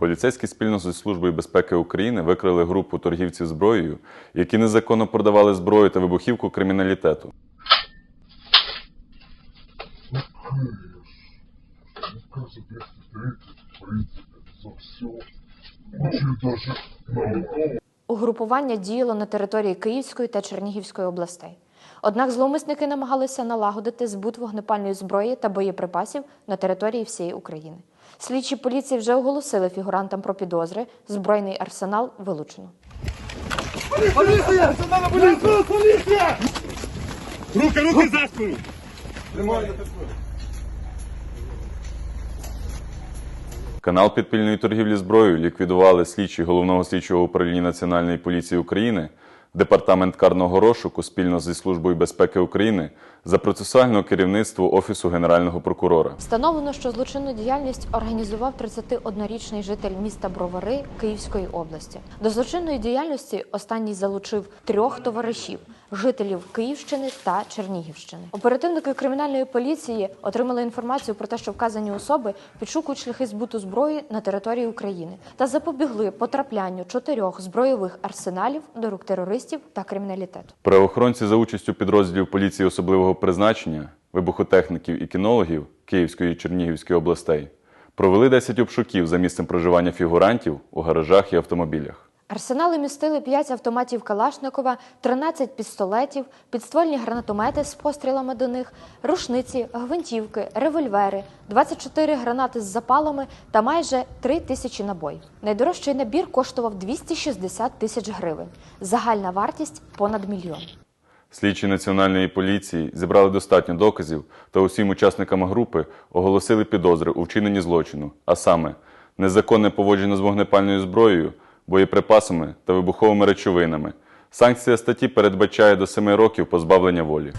Поліцейські спільно зі Службою безпеки України викрили групу торгівців зброєю, які незаконно продавали зброю та вибухівку криміналітету. Кажется, 230, в принципе, за все. Очень даже на Угрупування діяло на території Київської та Чернігівської областей. Однак зловмисники намагалися налагодити збут вогнепальної зброї та боєприпасів на території всієї України. Слідчі поліції вже оголосили фігурантам про підозри. Збройний арсенал вилучено. Руки, руки за спину! Канал підпільної торгівлі зброєю ліквідували слідчі головного слідчого управління Національної поліції України, департамент карного розшуку спільно зі Службою безпеки України за процесуального керівництво Офісу Генерального прокурора. Встановлено, що злочинну діяльність організував 31-річний житель міста Бровари Київської області. До злочинної діяльності останній залучив трьох товаришів жителів Київщини та Чернігівщини. Оперативники кримінальної поліції отримали інформацію про те, що вказані особи підшукують шляхи збуту зброї на території України та запобігли потраплянню чотирьох збройових арсеналів до рук терористів та криміналітету. Правоохоронці за участю підрозділів поліції особливого призначення, вибухотехніків і кінологів Київської і Чернігівської областей провели 10 обшуків за місцем проживання фігурантів у гаражах і автомобілях. Арсенали містили 5 автоматів Калашникова, 13 пістолетів, підствольні гранатомети з пострілами до них, рушниці, гвинтівки, револьвери, 24 гранати з запалами та майже 3 тисячі набоїв. Найдорожчий набір коштував 260 тисяч гривень. Загальна вартість понад мільйон. Слідчі національної поліції зібрали достатньо доказів та усім учасникам групи оголосили підозри у вчиненні злочину, а саме незаконне поводження з вогнепальною зброєю, боєприпасами та вибуховими речовинами. Санкція статті передбачає до 7 років позбавлення волі.